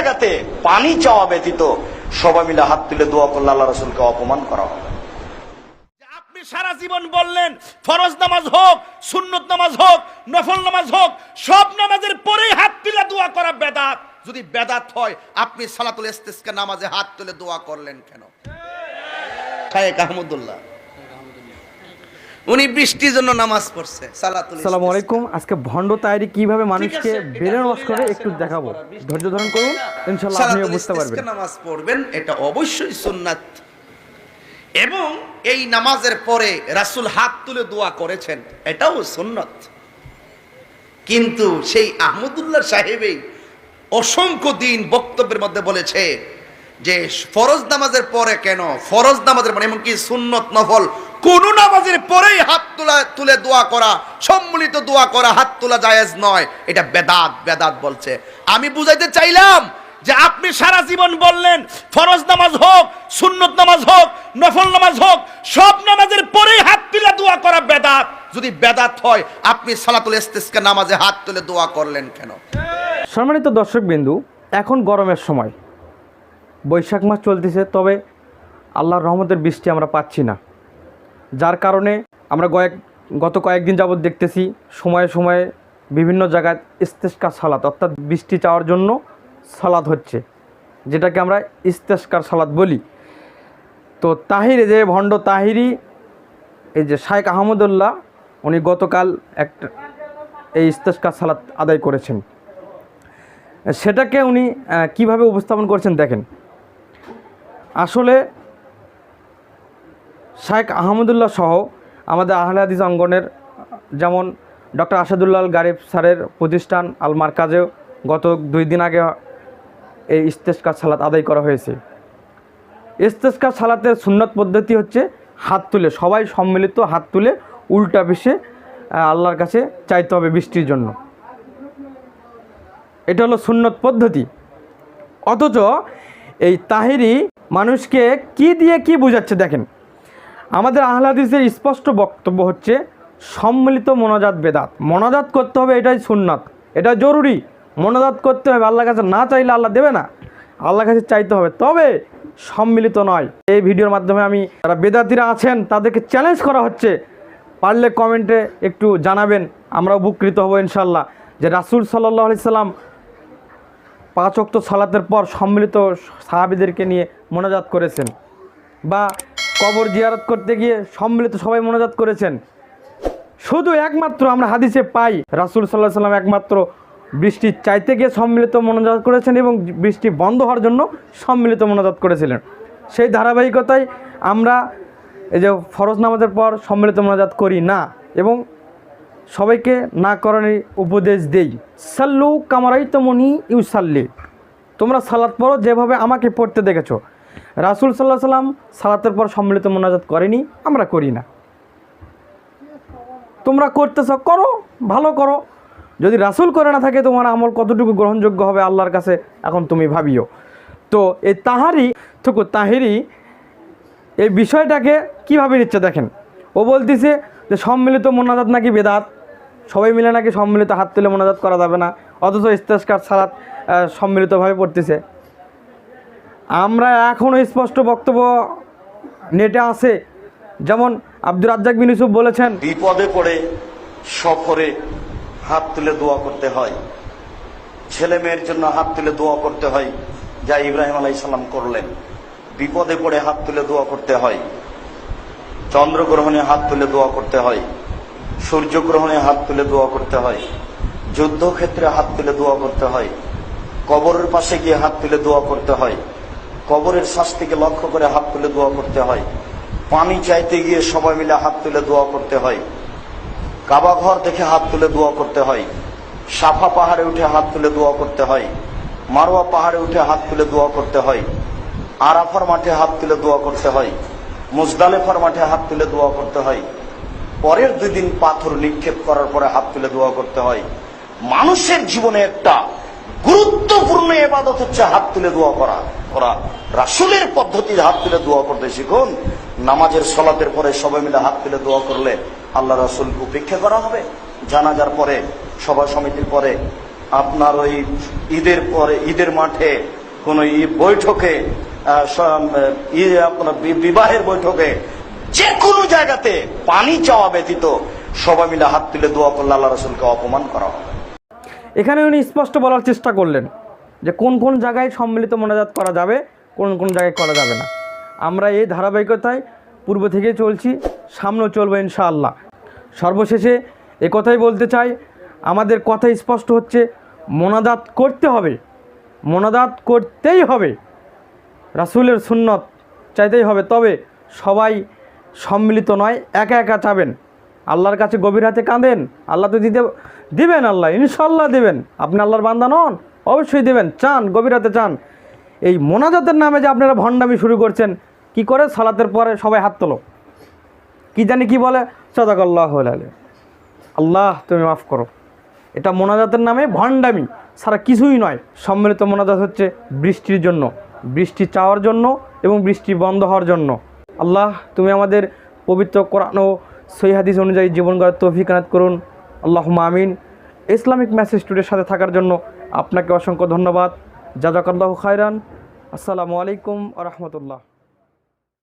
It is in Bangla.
জায়গাতে পানি চাওয়া ব্যতীত সবাই মিলে হাত তুলে দোয়া করলে আল্লাহ রসুলকে অপমান করা হবে। সারা জীবন বললেন, ফরজ নামাজ হোক, সুন্নত নামাজ হোক, নফল নামাজ হোক, সব নামাজের পরেই হাত তুলে দোয়া করা বেদাত। যদি বেদাত হয়, আপনি সালাতুল ইস্তিসকা নামাজে হাত তুলে দোয়া করলেন কেন? শায়েখ আহমদুল্লাহ। উনি বৃষ্টির জন্য নামাজ পড়ছে সালাতুল আসসালামু আলাইকুম। আজকে ভণ্ড তাইরি কীভাবে মানুষকে বেরেন ওয়াশ করে একটু দেখাবো। ধৈর্য ধারণ করুন ইনশাল্লাহ আপনিও বুঝতে পারবেন। নামাজ পড়বেন এটা অবশ্যই সুন্নাত। এবং এই নামাজের পরে রাসূল হাত তুলে দোয়া করেছেন এটাও সুন্নত। কিন্তু সেই আহমদুল্লাহ সাহেবই অসংখ্য দিন বক্তব্যের মধ্যে বলেছে যে ফরজ নামাজের পরে কেন? ফরজ নামাজের মানে এমনকি সুন্নত নফল কোন নামাজের পরেই হাত তোলা তুলে দোয়া করা, সম্মিলিত দোয়া করা হাত তোলা জায়েজ নয়। এটা বেদাত বেদাত বলছে। আমি বুঝাইতে চাইলাম যে আপনি সারা জীবন বললেন, ফরজ নামাজ হোক, সুন্নত নামাজ হোক, নফল নামাজ হোক, সব নামাজের পরেই হাত তুলে দোয়া করা বেদাত। যদি বেদাত হয়, আপনি সালাতুল ইস্তিসকা নামাজে হাত তুলে দোয়া করলেন কেন? সম্মানিত দর্শক বিন্দু এখন গরমের সময়। বৈশাখ মাস চলতেছে, তবে আল্লাহর রহমতের বৃষ্টি আমরা পাচ্ছি না। যার কারণে আমরা কয়েক গত কয়েকদিন যাবৎ দেখতেছি সময়ে সময়ে বিভিন্ন জায়গায় ইস্তেস্কার সালাত, অর্থাৎ বৃষ্টি চাওয়ার জন্য সালাদ হচ্ছে, যেটাকে আমরা ইস্তেস্কার সালাদ বলি। তো তাহিরে যে ভণ্ড তাহিরি, এই যে শায়েখ আহমদুল্লাহ, উনি গতকাল একটা এই ইস্তেস্কার সালাত আদায় করেছেন। সেটাকে উনি কীভাবে উপস্থাপন করছেন দেখেন। আসলে শায়েখ আহমদুল্লাহ সহ আমাদের আহলে হাদিস অঙ্গনের যেমন ডক্টর আসাদুল্লাহ গারিব স্যারের প্রতিষ্ঠান আল মার্কাজেও গত দুই দিন আগে এই ইস্তেস্কার সালাত আদায় করা হয়েছে। ইস্তেস্কার সালাতের সুন্নত পদ্ধতি হচ্ছে হাত তুলে, সবাই সম্মিলিত হাত তুলে উল্টা পিসে আল্লাহর কাছে চাইতে হবে বৃষ্টির জন্য। এটা হলো সুন্নত পদ্ধতি। অথচ এই তাহিরি মানুষকে কি দিয়ে কি বোঝাচ্ছে দেখেন। আমাদের আহলাদিসের স্পষ্ট বক্তব্য হচ্ছে সম্মিলিত মনোজাত বেদাত। মনোজাত করতে হবে এটাই সুন্নাত। এটা জরুরি। মনোজাত করতে হবে। আল্লাহর কাছে না চাইলে আল্লাহ দেবে না। আল্লাহর কাছে চাইতে হবে। তবে সম্মিলিত নয়। এই ভিডিওর মাধ্যমে আমি যারা বেদাতিরা আছেন, তাদেরকে চ্যালেঞ্জ করা হচ্ছে। পারলে কমেন্টে একটু জানাবেন। আমরা উপকৃত হব ইনশাল্লাহ যে রাসুল সাল্লাহ আলি সাল্লাম পাঁচ অক্ত সালাতের পর সম্মিলিত সাহাবিদেরকে নিয়ে মোনাজাত করেছেন। বা কবর জিয়ারত করতে গিয়ে সম্মিলিত সবাই মনোজাত করেছেন। শুধু একমাত্র আমরা হাদিসে পাই, রাসুল সাল্লাহ সাল্লাম একমাত্র বৃষ্টি চাইতে গিয়ে সম্মিলিত মনোজাত করেছেন এবং বৃষ্টি বন্ধ হওয়ার জন্য সম্মিলিত মনোজাত করেছিলেন। সেই ধারাবাহিকতায় আমরা এই যে ফরজ নামাজের পর সম্মিলিত মোনাজাত করি না এবং সবাইকে না করার উপদেশ দেই। সাল্লু কামারাই তমনি ইউ সাল্লি তোমরা সালাত পড়ো যেভাবে আমাকে পড়তে দেখেছ। রাসুল সাল্লাহ সাল্লাম সালাতের পর সম্মিলিত মোনাজাত করেনি, আমরা করি না। তোমরা করতেছ, করো, ভালো করো। যদি রাসুল করে না থাকে, তোমার আমল কতটুকু গ্রহণযোগ্য হবে আল্লাহর কাছে, এখন তুমি ভাবিও। তো এই তাহারি, থুকু তাহিরি, এই বিষয়টাকে কীভাবে নিচ্ছে দেখেন? ও বলতেছে যে সম্মিলিত মোনাজাত নাকি বেদাত? সবাই মিলে নাকি সম্মিলিত হাত তুলে মোনাজাত করা যাবে না? অথচ ইস্তেস্কার সালাত সম্মিলিতভাবে পড়তেছে। আমরা এখনও স্পষ্ট বক্তব্য নেটে আছে। যেমন আব্দুর রাজ্জাক বিন ইউসুফ বলেছেন, বিপদে পড়ে সফরে হাত তুলে দোয়া করতে হয়। ছেলে মেয়ের জন্য হাত তুলে দোয়া করতে হয়, যা ইব্রাহিম আলাইসাল্লাম করলেন। বিপদে পড়ে হাত তুলে দোয়া করতে হয়। চন্দ্রগ্রহণে হাত তুলে দোয়া করতে হয়। সূর্যগ্রহণে হাত তুলে দোয়া করতে হয়। যুদ্ধক্ষেত্রে হাত তুলে দোয়া করতে হয়। কবরের পাশে গিয়ে হাত তুলে দোয়া করতে হয়। কবরের শাস্তিকে লক্ষ্য করে হাত তুলে দোয়া করতে হয়। পানি চাইতে গিয়ে সবাই মিলে হাত তুলে দোয়া করতে হয়। কাবা ঘর দেখে হাত তুলে দোয়া করতে হয়। সাফা পাহাড়ে উঠে হাত তুলে দোয়া করতে হয়। মারোয়া পাহাড়ে উঠে হাত তুলে দোয়া করতে হয়। আরাফার মাঠে হাত তুলে দোয়া করতে হয়। মুজদালেফার মাঠে হাত তুলে দোয়া করতে হয়। পরের দুই দিন পাথর নিক্ষেপ করার পরে হাত তুলে দোয়া করতে হয়। মানুষের জীবনে একটা গুরুত্বপূর্ণ এবাদত হচ্ছে হাত তুলে দোয়া করা। করা রাসুলের পদ্ধতির হাত তুলে দোয়া করতে শিখুন। নামাজের সলাতের পরে সবাই মিলে হাত তুলে দোয়া করলে আল্লাহ রাসুল উপেক্ষা করা হবে। জানাজার পরে, সভা সমিতির পরে, আপনার ওই ঈদের পরে, ঈদের মাঠে কোন বৈঠকে আপনার বিবাহের বৈঠকে যে কোনো জায়গাতে পানি চাওয়া ব্যতীত সবাই মিলে হাত তুলে দোয়া করলে আল্লাহ রসুলকে অপমান করা হবে। এখানে উনি স্পষ্ট বলার চেষ্টা করলেন। যে কোন কোন জায়গায় সম্মিলিত মোনাজাত করা যাবে, কোন কোন জায়গায় করা যাবে না। আমরা এই ধারাবাহিকতায় পূর্ব থেকেই চলছি, সামনেও চলবো ইনশাআল্লাহ। সর্বশেষে কথাই বলতে চাই, আমাদের কথা স্পষ্ট হচ্ছে, মোনাজাত করতে হবে। মোনাজাত করতেই হবে। রাসূলের সুন্নত চাইতেই হবে, তবে সবাই সম্মিলিত নয়, একা একা চাবেন। আল্লাহর কাছে গভীর হাতে কাঁদেন, আল্লাহ তো দিতে, দিবেন আল্লাহ ইনশাল্লাহ দেবেন। আপনি আল্লাহর বান্দা নন অবশ্যই দেবেন, চান, গভীর হাতে চান। এই মোনাজাতের নামে যে আপনারা ভণ্ডামি শুরু করছেন, কি করে সালাতের পরে সবাই হাত তোলো? কি জানি কি বলে? সদাকল্লাহ আল্লাহ আল্লাহ, তুমি মাফ করো। এটা মোনাজাতের নামে ভণ্ডামি। সারা কিছুই নয়। সম্মিলিত মোনাজাত হচ্ছে বৃষ্টির জন্য। বৃষ্টি চাওয়ার জন্য এবং বৃষ্টি বন্ধ হওয়ার জন্য। আল্লাহ, তুমি আমাদের পবিত্র কোরআন ও সহি হাদিস অনুযায়ী জীবন গড়ার তৌফিক আনাত করুন। আল্লাহ মামিন ইসলামিক মেসেজ টুডের সাথে থাকার জন্য আপনাকে অসংখ্য ধন্যবাদ। জাজাকাল্লাহ খায়রান। আসসালামু আলাইকুম আ রহমতুল্লাহ।